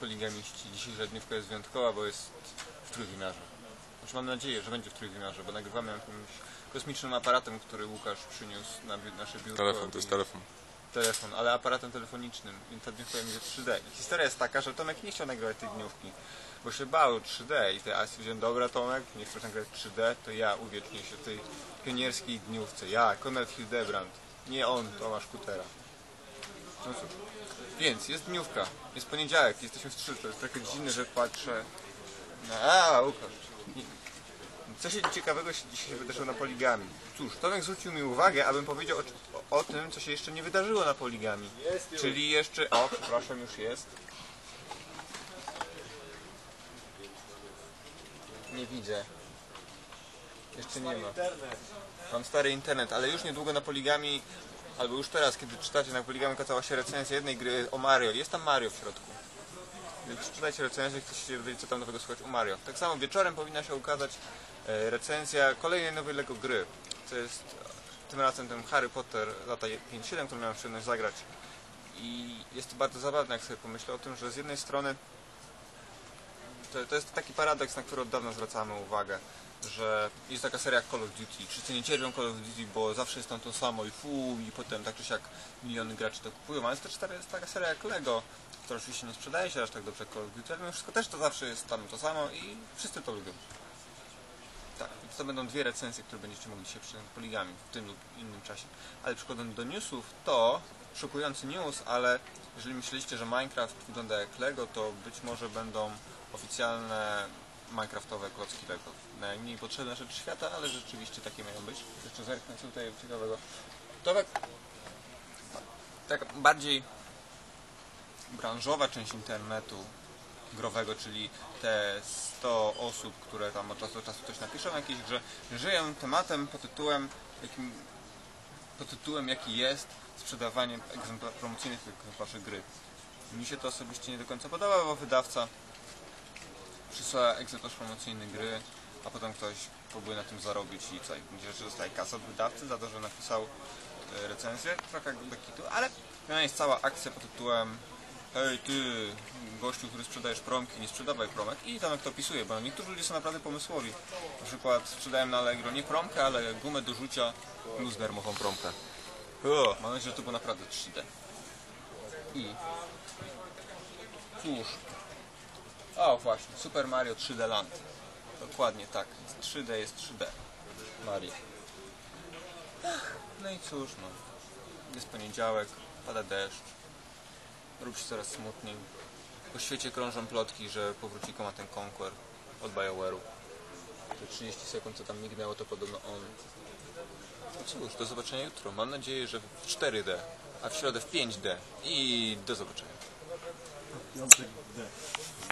Poligamiści. Dzisiejsza dniówka jest wyjątkowa, bo jest w trójwymiarze. Znaczy mam nadzieję, że będzie w trójwymiarze, bo nagrywamy jakimś kosmicznym aparatem, który Łukasz przyniósł na bi- nasze biurko. Telefon, to jest telefon. telefon, ale aparatem telefonicznym, więc ta dniówka będzie 3D. I historia jest taka, że Tomek nie chciał nagrywać tej dniówki, bo się bał 3D i te ja stwierdziłem, dobra Tomek, nie chcesz nagrywać 3D, to ja uwiecznię się w tej pionierskiej dniówce. Ja, Konrad Hildebrand, nie on, Tomasz Kutera. No cóż. Więc jest dniówka, jest poniedziałek, jesteśmy w 3, to jest trochę dziwne, że patrzę na... A, Łukasz. Co się ciekawego się dzisiaj wydarzyło na poligami? Cóż, Tomek zwrócił mi uwagę, abym powiedział o, o, o tym, co się jeszcze nie wydarzyło na poligami. Czyli jeszcze... O, przepraszam, już jest. Nie widzę. Jeszcze nie ma. Mam stary internet, ale już niedługo na poligami, albo już teraz, kiedy czytacie na poligami, kazała się recenzja jednej gry o Mario. Jest tam Mario w środku. Więc czytajcie recenzję, chcecie się dowiedzieć, co tam nowego słychać u Mario. Tak samo wieczorem powinna się ukazać e, recenzja kolejnej nowej LEGO gry. To jest e, tym razem ten Harry Potter lata 5-7, który miałem przyjemność zagrać. I jest to bardzo zabawne, jak sobie pomyślę o tym, że z jednej strony to, to jest taki paradoks, na który od dawna zwracamy uwagę, że jest taka seria Call of Duty. Wszyscy nie cierpią Call of Duty, bo zawsze jest tam to samo i fu, i potem tak czy siak miliony graczy to kupują. Ale jest też taka- jest taka seria jak Lego, która oczywiście nie sprzedaje się aż tak dobrze Call of Duty, ale mimo wszystko też to zawsze jest tam to samo i wszyscy to lubią. Tak, to będą dwie recenzje, które będziecie mogli się przyjąć poligami w tym lub innym czasie. Ale przykładem do newsów to szokujący news, ale jeżeli myśleliście, że Minecraft wygląda jak Lego, to być może będą oficjalne Minecraftowe klocki Lego. Najmniej potrzebne rzeczy świata, ale rzeczywiście takie mają być. Jeszcze zerknę tutaj ciekawego. To tak, tak bardziej branżowa część internetu growego, czyli te 100 osób, które tam od czasu do czasu coś napiszą o jakiejś grze, żyją tematem pod tytułem, jakim, pod tytułem jaki jest sprzedawanie egzemplar, promocyjnych egzemplarzy gry. Mi się to osobiście nie do końca podoba, bo wydawca przysłała egzemplarz promocyjny gry, a potem ktoś próbuje na tym zarobić i co, że dostaje kasę od wydawcy za to, że napisał e, recenzję, trochę do kitu, ale no jest cała akcja pod tytułem Hej ty, gościu, który sprzedajesz promki, nie sprzedawaj promek i tam jak to opisuje, bo niektórzy ludzie są naprawdę pomysłowi. Na przykład sprzedałem na Allegro nie promkę, ale gumę do rzucia plus darmową promkę. O, mam nadzieję, że to było naprawdę 3D. I cóż, o właśnie, Super Mario 3D Land. Dokładnie tak, 3D jest 3D. Mario. No i cóż no, jest poniedziałek, pada deszcz, robi się coraz smutniej. Po świecie krążą plotki, że powróci Command and Conquer od BioWare'u. Te 30 sekund co tam mignęło to podobno on. No cóż, do zobaczenia jutro. Mam nadzieję, że w 4D, a w środę w 5D. I do zobaczenia. Piątek D.